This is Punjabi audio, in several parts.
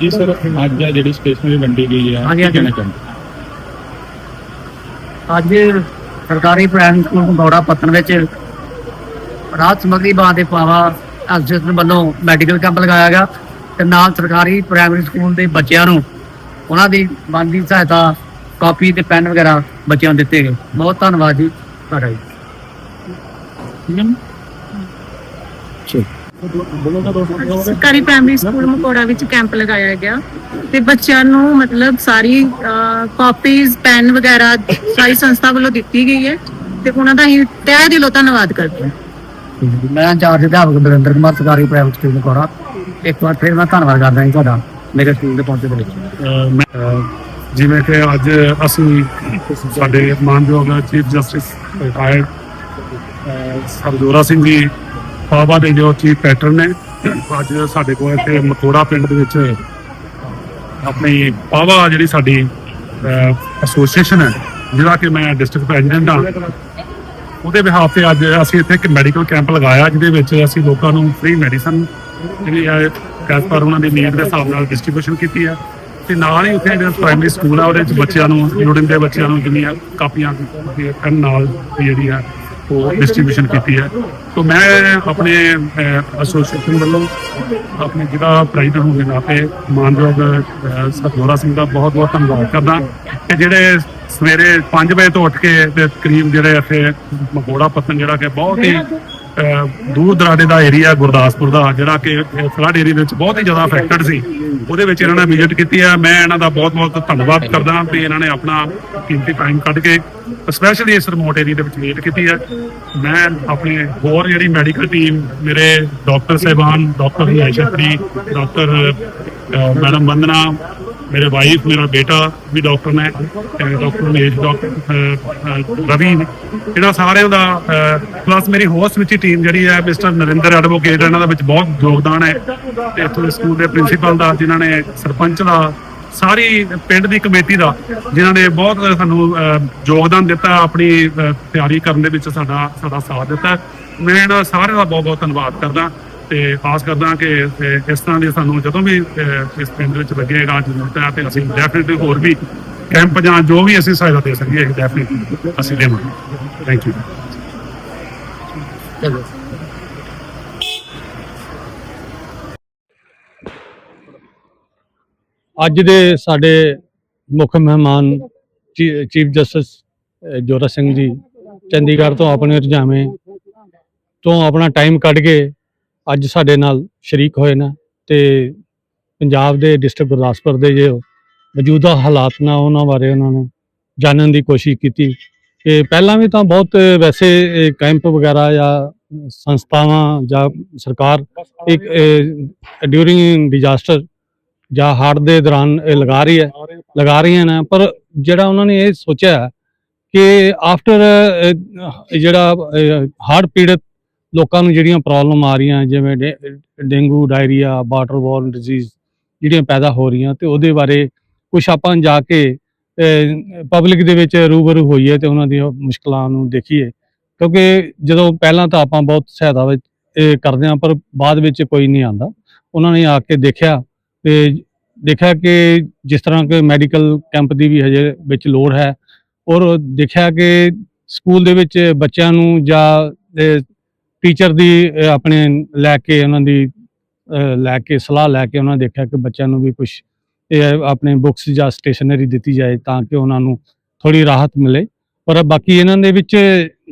ਜੀ ਸਰ ਅੱਜ ਆ ਜਿਹੜੀ ਸਟੇਸ਼ਨਰੀ ਵੰਡੀ ਗਈ ਹੈ ਹਾਂਜੀ, ਕੀ ਕਹਿਣਾ ਹਾਂਜੀ। ਚਾਹੁੰਦੇ? ਅੱਜ ਸਰਕਾਰੀ ਪ੍ਰਾਇਮਰੀ ਸਕੂਲ ਕੰਗੌੜਾ ਪੱਤਨ ਵਿੱਚ ਰਾਤ ਸਮਗਰੀ ਬਾਂ ਦੇ ਪਾਵਾ ਐਸੋਸੀਏਸ਼ਨ ਵੱਲੋਂ ਮੈਡੀਕਲ ਕੈਂਪ ਲਗਾਇਆ ਗਿਆ ਤੇ ਨਾਲ ਸਰਕਾਰੀ ਪ੍ਰਾਇਮਰੀ ਸਕੂਲ ਦੇ ਬੱਚਿਆਂ ਨੂੰ ਉਹਨਾਂ ਦੀ ਬਣਦੀ ਸਹਾਇਤਾ ਕਾਪੀ ਤੇ ਪੈਨ ਵਗੈਰਾ ਬੱਚਿਆਂ ਨੂੰ ਦਿੱਤੇ ਗਏ। ਬਹੁਤ ਧੰਨਵਾਦ ਜੀ ਤੁਹਾਡਾ ਜੀ। ਸਰਕਾਰੀ ਪ੍ਰਾਇਮਰੀ ਸਕੂਲ ਮਕੋੜਾ ਵਿੱਚ ਕੈਂਪ ਲਗਾਇਆ ਗਿਆ ਤੇ ਬੱਚਿਆਂ ਨੂੰ ਮਤਲਬ ਸਾਰੀ ਕਾਪੀਜ਼ ਪੈਨ ਵਗੈਰਾ ਸਾਰੀ ਸੰਸਥਾ ਵੱਲੋਂ ਦਿੱਤੀ ਗਈ ਹੈ ਤੇ ਉਹਨਾਂ ਦਾ ਹੀ ਤਹਿ ਦਿਲੋਂ ਧੰਨਵਾਦ ਕਰਦੇ ਹਾਂ। ਮੈਂ ਇੰਚਾਰਜ ਅਧਿਆਪਕ ਬਰਿੰਦਰ ਕੁਮਾਰ ਸਰਕਾਰੀ ਪ੍ਰਾਇਮਰੀ ਸਕੂਲ ਮਕੌੜਾ। ਇੱਕ ਵਾਰ ਫਿਰ ਮੈਂ ਧੰਨਵਾਦ ਕਰਦਾ ਜੀ ਤੁਹਾਡਾ ਮੇਰੇ ਸਕੂਲ ਦੇ ਪਹੁੰਚੇ ਅਹ ਜਿਵੇਂ ਕਿ ਅੱਜ ਅਸੀਂ ਸਾਡੇ ਮਾਨਯੋਗ ਚੀਫ ਜਸਟਿਸ ਰਿਟਾਇਰਡ ਸਰਜੋਰਾ ਸਿੰਘ ਜੀ ਪਾਵਾ ਦੇ ਜੋ ਚੀਫ ਪੈਟਰਨ ਨੇ, ਅੱਜ ਸਾਡੇ ਕੋਲ ਇੱਥੇ ਮਕੋੜਾ ਪਿੰਡ ਦੇ ਵਿੱਚ ਆਪਣੀ ਪਾਵਾ ਜਿਹੜੀ ਸਾਡੀ ਐਸੋਸੀਏਸ਼ਨ ਹੈ, ਜਿਹੜਾ ਕਿ ਮੈਂ ਡਿਸਟ੍ਰਿਕਟ ਪ੍ਰੈਜ਼ੀਡੈਂਟ ਹਾਂ। ਉਹਦੇ ਵਿਹਾਰ ਤੇ ਅੱਜ ਅਸੀਂ ਇੱਥੇ ਇੱਕ ਮੈਡੀਕਲ ਕੈਂਪ ਲਗਾਇਆ, ਜਿਹਦੇ ਵਿੱਚ ਅਸੀਂ ਲੋਕਾਂ ਨੂੰ ਫ੍ਰੀ ਮੈਡੀਸਨ ਜਿਹੜੀ ਹੈ ਐਸ ਪਰ ਉਹਨਾਂ ਦੀ ਨੀਡ ਦੇ ਹਿਸਾਬ ਨਾਲ ਡਿਸਟ੍ਰੀਬਿਊਸ਼ਨ ਕੀਤੀ ਹੈ। ਤੇ ਨਾਲ ਹੀ ਉੱਥੇ ਜਿਹੜਾ ਪ੍ਰਾਇਮਰੀ ਸਕੂਲ ਆ, ਉਹਦੇ ਵਿੱਚ ਬੱਚਿਆਂ ਨੂੰ, ਲੋੜੀਂਦੇ ਬੱਚਿਆਂ ਨੂੰ ਜਿੰਨੀਆਂ ਕਾਪੀਆਂ ਤੇ ਪੈਨ ਨਾਲ ਜਿਹੜੀ ਆ ਡਿਸਟ੍ਰੀਬਿਊਸ਼ਨ ਕੀਤੀ ਹੈ। ਤੋਂ ਮੈਂ ਆਪਣੇ ਐਸੋਸੀਏਸ਼ਨ ਵੱਲੋਂ ਆਪਣੇ ਜਿਹੜਾ ਪ੍ਰੈਜ਼ੀਡੈਂਟ ਹੋਣ ਦੇ ਨਾਤੇ ਮਾਨਯੋਗ ਅਹ, ਸਿੰਘ ਦਾ ਬਹੁਤ ਬਹੁਤ ਧੰਨਵਾਦ ਕਰਦਾ। ਕਿ ਜਿਹੜੇ ਸਵੇਰੇ 5 ਵਜੇ ਤੋਂ ਉੱਠ ਕੇ ਤੇ ਕਰੀਬ ਜਿਹੜੇ ਇੱਥੇ ਮਗੋੜਾ ਪੱਤਨ ਜਿਹੜਾ ਕਿ ਬਹੁਤ ਹੀ ਦੂਰ ਦਰਾਡੇ ਦਾ ਏਰੀਆ ਗੁਰਦਾਸਪੁਰ ਦਾ, ਜਿਹੜਾ ਕਿ ਫਲੱਡ ਏਰੀਆ ਦੇ ਵਿੱਚ ਬਹੁਤ ਹੀ ਜ਼ਿਆਦਾ ਅਫੈਕਟਡ ਸੀ। ਉਹਦੇ ਵਿੱਚ ਇਹਨਾਂ ਨੇ ਵਿਜ਼ਿਟ ਕੀਤੀ ਹੈ। ਮੈਂ ਇਹਨਾਂ ਦਾ ਬਹੁਤ ਬਹੁਤ ਧੰਨਵਾਦ ਕਰਦਾ ਵੀ ਇਹਨਾਂ ਨੇ ਆਪਣਾ ਕੀਮਤੀ ਟਾਈਮ ਕੱਢ ਕੇ ਸਪੈਸ਼ਲੀ ਇਸ ਰਿਮੋਟ ਏਰੀਆ ਦੇ ਵਿੱਚ ਵਿਜ਼ਿਟ ਕੀਤੀ ਹੈ। ਮੈਂ ਆਪਣੀ ਹੋਰ ਜਿਹੜੀ ਮੈਡੀਕਲ ਟੀਮ ਮੇਰੇ ਡਾਕਟਰ ਸਾਹਿਬਾਨ ਡਾਕਟਰ ਯਸ਼ਪ੍ਰੀ ਡਾਕਟਰ ਮੈਡਮ ਵੰਦਨਾ ਮੇਰੇ ਵਾਈਫ ਮੇਰਾ ਬੇਟਾ ਵੀ ਡਾਕਟਰ ਨੇ ਡਾਕਟਰ ਮੇਸ਼ ਡਾਕਟਰ ਰਵੀ ਨੇ। ਜਿਹੜਾ ਸਾਰਿਆਂ ਦਾ ਪਲੱਸ ਮੇਰੀ ਹੋਰ ਸਮੁੱਚੀ ਟੀਮ ਜਿਹੜੀ ਹੈ ਮਿਸਟਰ ਨਰਿੰਦਰ ਐਡਵੋਕੇਟ ਇਹਨਾਂ ਦਾ ਵਿੱਚ ਬਹੁਤ ਯੋਗਦਾਨ ਹੈ। ਤੇ ਇੱਥੋਂ ਦੇ ਸਕੂਲ ਦੇ ਪ੍ਰਿੰਸੀਪਲ ਦਾ, ਜਿਨ੍ਹਾਂ ਨੇ ਸਰਪੰਚ ਦਾ, ਸਾਰੀ ਪਿੰਡ ਦੀ ਕਮੇਟੀ ਦਾ, ਜਿਨ੍ਹਾਂ ਨੇ ਬਹੁਤ ਸਾਨੂੰ ਯੋਗਦਾਨ ਦਿੱਤਾ, ਆਪਣੀ ਤਿਆਰੀ ਕਰਨ ਦੇ ਵਿੱਚ ਸਾਡਾ ਸਾਡਾ ਸਾਥ ਦਿੱਤਾ। ਮੈਂ ਇਹਨਾਂ ਸਾਰਿਆਂ ਦਾ ਬਹੁਤ ਬਹੁਤ ਧੰਨਵਾਦ ਕਰਦਾ। ਤੇ ਆਸ ਕਰਦਾ ਕਿ ਇਸ ਤਰ੍ਹਾਂ ਦੀ ਸਾਨੂੰ ਜਦੋਂ ਵੀ ਇਸ ਪਿੰਡ ਵਿੱਚ ਲੱਗੇਗਾ ਜ਼ਰੂਰਤ ਹੈ ਤੇ ਅਸੀਂ ਡੈਫੀਨਿਟਲੀ ਹੋਰ ਵੀ ਕੈਂਪ ਜਾਂ ਜੋ ਵੀ ਅਸੀਂ ਸਹਾਇਤਾ ਦੇ ਸਕੀਏ ਡੈਫੀਨਿਟਲੀ ਅਸੀਂ ਦੇਵਾਂਗੇ। ਥੈਂਕ ਯੂ ਚਲੋ ਅੱਜ ਦੇ ਸਾਡੇ ਮੁੱਖ ਮਹਿਮਾਨ ਚੀਫ ਜਸਟਿਸ ਜੋਰਾ ਸਿੰਘ ਜੀ ਚੰਡੀਗੜ੍ਹ ਤੋਂ ਆਪਣੇ ਰੁਝਾਵੇਂ ਤੋਂ ਆਪਣਾ ਟਾਈਮ ਕੱਢ ਕੇ ਅੱਜ ਸਾਡੇ ਨਾਲ ਸ਼ਰੀਕ ਹੋਏ ਨੇ ਤੇ ਪੰਜਾਬ ਦੇ ਡਿਸਟ੍ਰਿਕਟ ਗੁਰਦਾਸਪੁਰ ਦੇ ਜੇ ਮੌਜੂਦਾ ਹਾਲਾਤ ਨੇ ਉਹਨਾਂ ਬਾਰੇ ਉਹਨਾਂ ਨੇ ਜਾਣਨ ਦੀ ਕੋਸ਼ਿਸ਼ ਕੀਤੀ। ਕਿ ਪਹਿਲਾਂ ਵੀ ਤਾਂ ਬਹੁਤ ਵੈਸੇ ਕੈਂਪ ਵਗੈਰਾ ਜਾਂ ਸੰਸਥਾਵਾਂ ਜਾਂ ਸਰਕਾਰ ਇੱਕ ਡਿਊਰਿੰਗ ਡਿਜ਼ਾਸਟਰ ਜਾਂ ਹੜ੍ਹ ਦੇ ਦੌਰਾਨ ਇਹ ਲਗਾ ਰਹੀ ਹੈ, ਲਗਾ ਰਹੀਆਂ ਨੇ। ਪਰ ਜਿਹੜਾ ਉਹਨਾਂ ਨੇ ਇਹ ਸੋਚਿਆ ਕਿ ਆਫਟਰ ਜਿਹੜਾ ਹੜ੍ਹ ਪੀੜਤ ਲੋਕਾਂ ਨੂੰ ਜਿਹੜੀਆਂ ਪ੍ਰੋਬਲਮ ਆ ਰਹੀਆਂ, ਜਿਵੇਂ ਡੇ- dengue, diarrhoea, water borne disease ਜਿਹੜੀਆਂ ਪੈਦਾ ਹੋ ਰਹੀਆਂ ਤੇ ਉਹਦੇ ਬਾਰੇ ਕੁਝ ਆਪਾਂ ਜਾ ਕੇ ਪਬਲਿਕ ਦੇ ਵਿੱਚ ਰੂਬਰੂ ਹੋਈਏ ਤੇ ਉਹਨਾਂ ਦੀਆਂ ਮੁਸ਼ਕਲਾਂ ਨੂੰ ਦੇਖੀਏ। ਕਿਉਂਕਿ ਜਦੋਂ ਪਹਿਲਾਂ ਤਾਂ ਆਪਾਂ ਬਹੁਤ ਸਹਾਇਤਾ ਵਿੱਚ ਕਰਦੇ ਹਾਂ, ਪਰ ਬਾਅਦ ਵਿੱਚ ਕੋਈ ਨਹੀਂ ਆਂਦਾ ਉਹਨਾਂ ਨੇ ਆ ਕੇ ਦੇਖਿਆ ਤੇ ਦੇਖਿਆ ਕਿ ਜਿਸ ਤਰ੍ਹਾਂ ਕਿ ਮੈਡੀਕਲ ਕੈਂਪ ਦੀ ਵੀ ਹਜੇ ਵਿੱਚ ਲੋੜ ਹੈ ਔਰ ਦੇਖਿਆ ਕਿ ਸਕੂਲ ਦੇ ਵਿੱਚ ਬੱਚਿਆਂ ਨੂੰ ਜਾਂ ਟੀਚਰ ਦੀ ਆਪਣੇ ਲੈ ਕੇ ਉਹਨਾਂ ਦੀ ਲੈ ਕੇ, ਸਲਾਹ ਲੈ ਕੇ ਉਹਨਾਂ ਦੇਖਿਆ ਕਿ ਬੱਚਿਆਂ ਨੂੰ ਵੀ ਕੁਝ ਇਹ ਆਪਣੇ ਬੁੱਕਸ ਜਾਂ ਸਟੇਸ਼ਨਰੀ ਦਿੱਤੀ ਜਾਏ ਤਾਂ ਕਿ ਉਹਨਾਂ ਨੂੰ ਥੋੜੀ ਰਾਹਤ ਮਿਲੇ। ਪਰ ਬਾਕੀ ਇਹਨਾਂ ਦੇ ਵਿੱਚ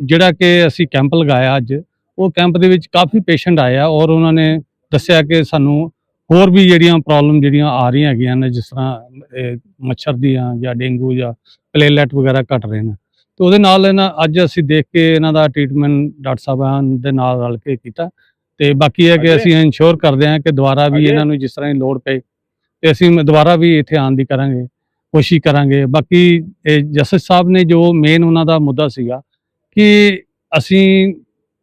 ਜਿਹੜਾ ਕਿ ਅਸੀਂ ਕੈਂਪ ਲਗਾਇਆ ਅੱਜ, ਉਹ ਕੈਂਪ ਦੇ ਵਿੱਚ ਕਾਫੀ ਪੇਸ਼ੈਂਟ ਆਏ ਆ ਔਰ ਉਹਨਾਂ ਨੇ ਦੱਸਿਆ ਕਿ ਸਾਨੂੰ ਹੋਰ ਵੀ ਜਿਹੜੀਆਂ ਪ੍ਰੋਬਲਮ ਜਿਹੜੀਆਂ ਆ ਰਹੀਆਂ ਹੈਗੀਆਂ ਨੇ ਜਿਸ ਤਰ੍ਹਾਂ ਮੱਛਰ ਦੀਆਂ ਜਾਂ ਡੇਂਗੂ ਜਾਂ ਪਲੇਲੈਟ ਵਗੈਰਾ ਘਟ ਰਹੇ ਨੇ। ਤੇ ਉਹਦੇ ਨਾਲ ਇਹਨਾਂ ਅੱਜ ਅਸੀਂ ਦੇਖ ਕੇ ਇਹਨਾਂ ਦਾ ਟ੍ਰੀਟਮੈਂਟ ਡਾਕਟਰ ਸਾਹਿਬਾਨ ਦੇ ਨਾਲ ਰਲ ਕੇ ਕੀਤਾ। ਤੇ ਬਾਕੀ ਇਹ ਕਿ ਅਸੀਂ ਇਨਸ਼ੋਰ ਕਰਦੇ ਹਾਂ ਕਿ ਦੁਬਾਰਾ ਵੀ ਇਹਨਾਂ ਨੂੰ ਜਿਸ ਤਰ੍ਹਾਂ ਦੀ ਲੋੜ ਪਏ ਤੇ ਅਸੀਂ ਦੁਬਾਰਾ ਵੀ ਇੱਥੇ ਆਉਣ ਦੀ ਕਰਾਂਗੇ ਕੋਸ਼ਿਸ਼ ਕਰਾਂਗੇ। ਬਾਕੀ ਇਹ ਜਸਟਿਸ ਸਾਹਿਬ ਨੇ ਜੋ ਮੇਨ ਉਹਨਾਂ ਦਾ ਮੁੱਦਾ ਸੀਗਾ ਕਿ ਅਸੀਂ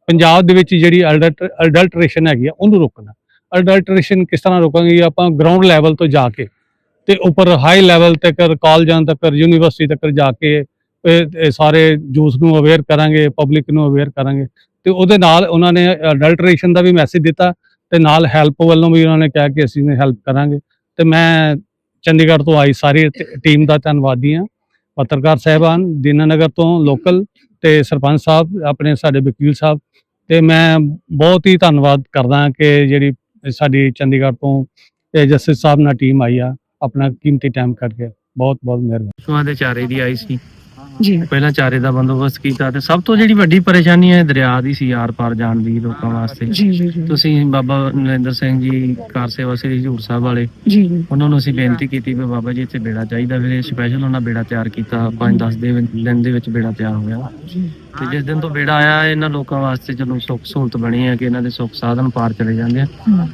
ਪੰਜਾਬ ਦੇ ਵਿੱਚ ਜਿਹੜੀ ਅਡਲਟਰੇਸ਼ਨ ਹੈਗੀ ਆ ਉਹਨੂੰ ਰੋਕਣਾ। ਅਡਲਟਰੇਸ਼ਨ ਕਿਸ ਤਰ੍ਹਾਂ ਰੋਕਾਂਗੇ? ਆਪਾਂ ਗਰਾਊਂਡ ਲੈਵਲ ਤੋਂ ਜਾ ਕੇ ਤੇ ਉੱਪਰ ਹਾਈ ਲੈਵਲ ਤੱਕ ਕਾਲਜਾਂ ਤੱਕ ਯੂਨੀਵਰਸਿਟੀ ਤੱਕ ਜਾ ਕੇ ਸਾਰੇ ਜੂਸ ਨੂੰ ਅਵੇਅਰ ਕਰਾਂਗੇ ਪਬਲਿਕ ਨੂੰ ਅਵੇਅਰ ਕਰਾਂਗੇ। ਤੇ ਉਹਦੇ ਨਾਲ ਉਹਨਾਂ ਨੇ ਅਡਲਟਰੇਸ਼ਨ ਦਾ ਵੀ ਮੈਸੇਜ ਦਿੱਤਾ ਤੇ ਨਾਲ ਹੈਲਪ ਵੱਲੋਂ ਵੀ ਉਹਨਾਂ ਨੇ ਕਿਹਾ ਕਿ ਅਸੀਂ ਨੇ ਹੈਲਪ ਕਰਾਂਗੇ। ਤੇ ਮੈਂ ਚੰਡੀਗੜ੍ਹ ਤੋਂ ਆਈ, ਸਾਰੀ ਟੀਮ ਦਾ ਧੰਨਵਾਦੀ ਹਾਂ। ਪੱਤਰਕਾਰ ਸਾਹਿਬਾਨ, ਦੀਨਾਨਗਰ ਤੋਂ ਲੋਕਲ ਤੇ ਸਰਪੰਚ ਸਾਹਿਬ, ਆਪਣੇ ਸਾਡੇ ਵਕੀਲ ਸਾਹਿਬ। ਤੇ ਮੈਂ ਬਹੁਤ ਹੀ ਧੰਨਵਾਦ ਕਰਦਾ ਕਿ ਜਿਹੜੀ ਸਾਡੀ ਚੰਡੀਗੜ੍ਹ ਤੋਂ ਜਸਟਿਸ ਸਾਹਿਬ ਨਾਲ ਟੀਮ ਆਈ ਆ, ਆਪਣਾ ਕੀਮਤੀ ਟਾਈਮ ਕੱਢ ਕੇ। ਬਹੁਤ ਬਹੁਤ ਮਿਹਰਬਾਨੀ ਪਸ਼ੂਆਂ ਚਾਰੇ ਦੀ ਆਈ ਸੀ। ਜੀ। ਪਹਿਲਾਂ ਚਾਰੇ ਦਾ ਬੰਦੋਬਸਤ ਕੀਤਾ ਤੇ ਸਭ ਤੋਂ ਜਿਹੜੀ ਵੱਡੀ ਪਰੇਸ਼ਾਨੀ ਹੈ ਦਰਿਆ ਦੀ ਸੀ ਆਰ ਪਾਰ ਜਾਣ ਦੀ ਲੋਕਾਂ ਵਾਸਤੇ। ਜੀ ਜੀ ਜੀ। ਤੁਸੀਂ ਬਾਬਾ ਨਰਿੰਦਰ ਸਿੰਘ ਜੀ ਕਾਰ ਸੇਵਾ ਸ੍ਰੀ ਹਜੂਰ ਸਾਹਿਬ ਵਾਲੇ ਜੀ ਜੀ। ਉਹਨਾਂ ਨੂੰ ਅਸੀਂ ਬੇਨਤੀ ਕੀਤੀ ਵੀ ਬਾਬਾ ਜੀ ਇੱਥੇ ਬੇੜਾ ਚਾਹੀਦਾ ਫਿਰ ਸਪੈਸ਼ਲ ਉਹਨਾਂ ਬੇੜਾ ਤਿਆਰ ਕੀਤਾ 5-10 ਦੇ ਵਿੱਚ- ਦਿਨ ਦੇ ਵਿੱਚ ਬੇੜਾ ਤਿਆਰ ਹੋਇਆ। ਤੇ ਜਿਸ ਦਿਨ ਤੋਂ ਬੇੜਾ ਆਇਆ ਇਹਨਾਂ ਲੋਕਾਂ ਵਾਸਤੇ ਚਲੋ ਸੁੱਖ ਸਹੂਲਤ ਬਣੀ ਹੈ ਕਿ ਇਹਨਾਂ ਦੇ ਸੁੱਖ ਸਾਧਨ ਪਾਰ ਚਲੇ ਜਾਂਦੇ ਆ।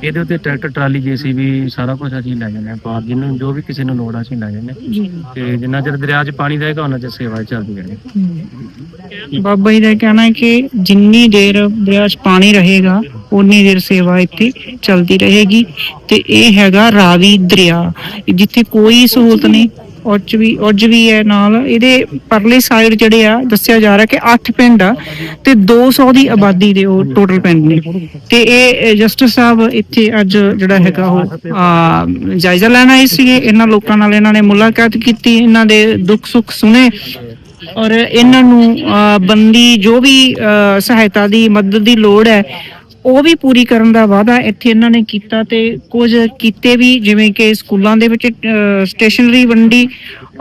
ਇਹਦੇ ਉੱਤੇ ਟਰੈਕਟਰ ਟਰਾਲੀ ਜੀਸੀਬੀ ਸਾਰਾ ਕੁਝ ਅਸੀਂ ਲੈ ਜਾਂਦੇ ਆ ਪਾਰ ਜਿਹਨੂੰ ਜੋ ਵੀ ਕਿਸੇ ਨੂੰ ਲੋੜ ਆ ਅਸੀਂ ਲੈ ਜਾਂਦੇ। ਜੀ। ਤੇ ਜਿੰਨਾ ਚਿਰ ਦਰਿਆ 'ਚ ਪਾਣੀ ਰਹੇਗਾ ਉਹਨਾਂ ਚਿਰ ਸੇਵਾ ਚੱਲਦੀ ਰਹੇਗੀ ਹਮ। ਬਾਬਾ ਜੀ ਦਾ ਕਹਿਣਾ ਹੈ ਕਿ ਜਿੰਨੀ ਦੇਰ ਦਰਿਆ 'ਚ ਪਾਣੀ ਰਹੇਗਾ ਉਨੀ ਦੇਰ ਸੇਵਾ ਇੱਥੇ ਚਲਦੀ ਰਹੇਗੀ। ਤੇ ਇਹ ਹੈਗਾ ਰਾਵੀ ਦਰਿਆ ਜਿੱਥੇ ਕੋਈ ਸਹੂਲਤ ਨਹੀਂ। ਉੱਚ ਵੀ ਉੱਜ ਵੀ ਹੈ ਨਾਲ। ਇਹਦੇ ਪਰਲੇ ਸਾਈਡ ਜਿਹੜੇ ਆ, ਦੱਸਿਆ ਜਾ ਰਿਹਾ ਕਿ 8 ਪਿੰਡ ਆ ਤੇ 200 ਦੀ ਆਬਾਦੀ ਦੇ ਉਹ ਟੋਟਲ ਪਿੰਡ ਨੇ। ਤੇ ਇਹ ਜਸਟਿਸ ਸਾਹਿਬ ਇੱਥੇ ਅੱਜ ਜਿਹੜਾ ਹੈਗਾ ਉਹ ਜਾਇਜ਼ਾ ਲੈਣ ਆਏ ਸੀਗੇ। ਇਹਨਾਂ ਲੋਕਾਂ ਨਾਲ ਇਹਨਾਂ ਨੇ ਮੁਲਾਕਾਤ ਕੀਤੀ, ਇਹਨਾਂ ਦੇ ਦੁੱਖ ਸੁੱਖ ਸੁਣੇ। ਔਰ ਇਹਨਾਂ ਨੂੰ ਬੰਦੀ, ਜੋ ਵੀ ਸਹਾਇਤਾ ਦੀ ਮਦਦ ਦੀ ਲੋੜ ਹੈ ਉਹ ਵੀ ਪੂਰੀ ਕਰਨ ਦਾ ਵਾਅਦਾ ਇੱਥੇ ਇਹਨਾਂ ਨੇ ਕੀਤਾ ਤੇ ਕੁਝ ਕੀਤੇ ਵੀ ਜਿਵੇਂ ਕਿ ਸਕੂਲਾਂ ਦੇ ਵਿੱਚ ਸਟੇਸ਼ਨਰੀ ਵੰਡੀ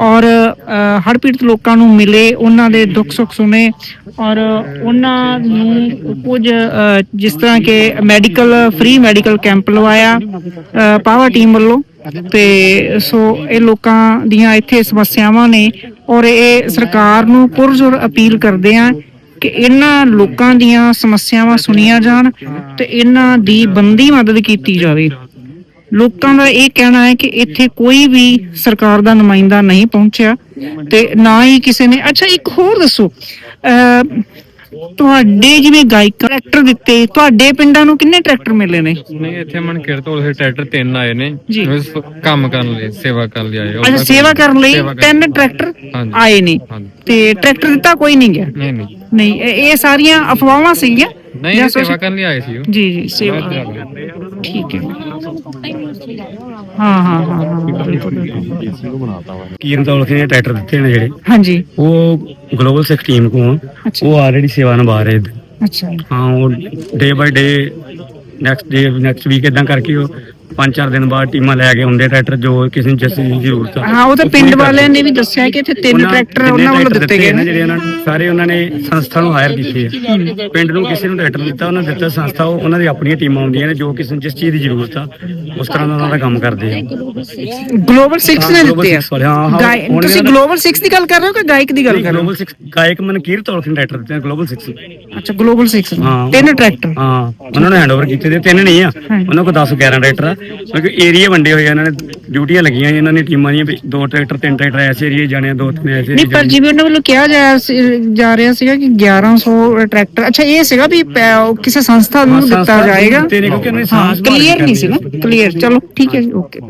ਔਰ ਅਹ, ਹੜ੍ਹ ਪੀੜਤ ਲੋਕਾਂ ਨੂੰ ਮਿਲੇ ਉਹਨਾਂ ਦੇ ਦੁੱਖ ਸੁੱਖ ਸੁਣੇ ਔਰ ਉਹਨਾਂ ਨੂੰ ਕੁਝ ਜਿਸ ਤਰ੍ਹਾਂ ਕਿ ਮੈਡੀਕਲ ਫ੍ਰੀ ਮੈਡੀਕਲ ਕੈਂਪ ਲਵਾਇਆ ਅਹ, ਪਾਵਰ ਟੀਮ ਵੱਲੋਂ ਤੇ ਸੋ ਇਹ ਲੋਕਾਂ ਦੀਆਂ ਇੱਥੇ ਸਮੱਸਿਆਵਾਂ ਨੇ ਔਰ ਇਹ ਸਰਕਾਰ ਨੂੰ ਪੁਰਜ਼ੋਰ ਅਪੀਲ ਕਰਦੇ ਆ ਕਿ ਇਹਨਾਂ ਲੋਕਾਂ ਦੀਆਂ ਸਮੱਸਿਆਵਾਂ ਸੁਣੀਆਂ ਜਾਣ ਤੇ ਇਹਨਾਂ ਦੀ ਬੰਦੀ ਮਦਦ ਕੀਤੀ ਜਾਵੇ। ਲੋਕਾਂ ਦਾ ਇਹ ਕਹਿਣਾ ਹੈ ਕਿ ਇੱਥੇ ਕੋਈ ਵੀ ਸਰਕਾਰ ਦਾ ਨੁਮਾਇੰਦਾ ਨਹੀਂ ਪਹੁੰਚਿਆ ਤੇ ਨਾ ਹੀ ਕਿਸੇ ਨੇ। ਅੱਛਾ ਇੱਕ ਹੋਰ ਦੱਸੋ। ਅਹ, ਤੁਹਾਡੇ ਜਿਵੇਂ ਗਾਇਕ ਟਰੈਕਟਰ ਦਿੱਤੇ ਤੁਹਾਡੇ ਪਿੰਡਾਂ ਨੂੰ ਕਿੰਨੇ ਟਰੈਕਟਰ ਮਿਲੇ ਨੇ? ਨਹੀਂ ਇੱਥੇ ਮਨ ਕਿਰ ਤੋਂ ਇਹ ਟਰੈਕਟਰ ਤਿੰਨ ਆਏ ਨੇ। ਜੀ। ਕੰਮ ਕਰਨ ਲਈ ਸੇਵਾ ਕਰਨ ਲਈ ਆਏ ਉਹ ਅੱਛਾ ਸੇਵਾ ਕਰਨ ਲਈ ਸੇਵਾ ਕਰਨ- ਤਿੰਨ ਟਰੈਕਟਰ ਹਾਂਜੀ। ਆਏ ਨੇ। ਹਾਂਜੀ। ਤੇ ਟਰੈਕਟਰ ਦਿੱਤਾ ਕੋਈ ਨਹੀਂ ਗਿਆ? ਨਹੀਂ ਨਹੀਂ। ਨਹੀਂ ਇਹ ਇਹ ਸਾਰੀਆਂ ਅਫਵਾਹਾਂ ਸੀਗੀਆਂ? ਨਹੀਂ ਸੇਵਾ ਕਰਨ ਲਈ ਆਏ ਸੀ ਉਹ। ਜੀ ਜੀ ਸੇਵਾ। ਠੀਕ ਹੈ ਹਾਂ ਹਾਂ ਹਾਂ ਹਾਂ ਬਿਲਕੁਲ, ਬਿਲਕੁਲ। ਕੀਰਨ ਤੌਲਖੇ ਨੇ ਟਰੈਕਟਰ ਦਿੱਤੇ ਨੇ ਜਿਹੜੇ ਹਾਂਜੀ ਉਹ ਗਲੋਬਲ ਸਿੱਖ ਟੀਮ ਕੋਲ ਆ। ਅੱਛਾ ਉਹ ਆਲਰੇਡੀ ਸੇਵਾ ਨਿਭਾ ਰਹੇ ਨੇ। ਅੱਛਾ ਹਾਂ ਉਹ day by day next day next week ਇਦਾਂ ਕਰਕੇ ਉਹ ਪੰਜ ਚਾਰ ਦਿਨ ਬਾਅਦ ਟੀਮਾਂ ਲੈ ਕੇ ਆਉਂਦੇ ਟਰੈਕਟਰ ਜੋ ਕਿਸੇ ਨੂੰ ਜਿਸ ਦੀ ਜ਼ਰੂਰਤ ਆ। ਹਾਂ ਉਹ ਤਾਂ ਪਿੰਡ ਵਾਲਿਆਂ ਨੇ ਵੀ ਦੱਸਿਆ ਕਿ ਇੱਥੇ ਤਿੰਨ ਟਰੈਕਟਰ ਉਹਨਾਂ ਵੱਲੋਂ ਦਿੱਤੇ ਗਏ ਨੇ ਨੇ। ਜਿਹੜੇ ਉਹਨਾਂ ਨੂੰ ਸਾਰੇ ਉਹਨਾਂ ਨੇ ਸੰਸਥਾ ਨੂੰ ਹਾਇਰ ਕੀਤੇ ਆ। ਪਿੰਡ ਨੂੰ ਕਿਸੇ ਨੂੰ ਟਰੈਕਟਰ ਦਿੱਤਾ ਉਹਨਾਂ ਨੇ ਦਿੱਤਾ ਸੰਸਥਾ ਉਹ ਉਹਨਾਂ ਦੀ ਆਪਣੀਆਂ ਟੀਮਾਂ ਆਉਂਦੀਆਂ ਨੇ ਜੋ ਕਿਸੇ ਨੂੰ ਜਿਸ ਚੀਜ਼ ਦੀ ਜ਼ਰੂਰਤ ਆ ਉਸ ਤਰ੍ਹਾਂ ਦਾ ਉਹਨਾਂ ਦਾ ਕੰਮ ਕਰਦੇ ਆ। ਗਲੋਬਲ 6 ਨੇ ਹਾਂ, ਦਿੱਤੇ ਆ। ਹਾਂ, ਹਾਂ, ਤੁਸੀਂ ਗਲੋਬਲ 6 ਦੀ ਗੱਲ ਕਰ ਰਹੇ ਹੋ ਕਿ ਗਾਇਕ ਦੀ ਗੱਲ ਕਰ ਰਹੇ ਗਲੋਬਲ 6 ਗਾਇਕ ਮਨਕੀਰ ਤੌਲਖੇ ਨੇ ਟਰੈਕਟਰ ਦਿੱਤੇ ਗਲੋਬਲ 6 ਹੋ ਅੱਛਾ ਗਲੋਬਲ 6 ਹਾਂ। ਤਿੰਨ ਟਰੈਕਟਰ। ਹਾਂ ਉਹਨਾਂ ਨੇ ਹੈਂਡਓਵਰ ਕੀਤੇ ਤੇ ਤਿੰਨ ਨਹੀਂ ਆ। ਉਹਨਾਂ ਕੋਲ 10 11 ਟਰੈਕਟਰ ਆ। ਕਿਉਂਕਿ ਏਰੀਆ ਵੰਡੇ ਹੋਏ ਆ ਇਹਨਾਂ ਨੇ ਡਿਊਟੀਆਂ ਲੱਗੀਆਂ ਇਹਨਾਂ ਨੇ ਟੀਮਾਂ ਦੀਆਂ ਵੀ ਦੋ ਟਰੈਕਟਰ ਤਿੰਨ ਟਰੈਕਟਰ ਐਸੇ ਏਰੀਏ ਜਾਣੇ ਆ, ਦੋ ਤਿੰਨ ਐਸੇ ਨਹੀਂ ਪਰ ਜਿਵੇਂ ਉਹਨਾਂ ਵੱਲੋਂ ਕਿਹਾ ਜਾ ਜਾ ਰਿਹਾ ਸੀਗਾ ਕਿ 1100 ਟਰੈਕਟਰ ਅੱਛਾ ਇਹ ਸੀਗਾ ਵੀ ਪੈ- ਉਹ ਕਿਸੇ ਸੰਸਥਾ ਨੂੰ ਹਾਂ, ਦਿੱਤਾ ਸੰਸਥਾ ਜਾਏਗਾ? ਦਿੱਤੇ ਨੇ ਕਿਉਂਕਿ ਸਾਂਭ ਸੰਭਾਲ ਕਲੀਅਰ ਨਹੀਂ ਸੀ ਨਾ ਕਰਨੀ ਕਲੀਅਰ ਚਲੋ ਠੀਕ ਹੈ ਜੀ ਓਕੇ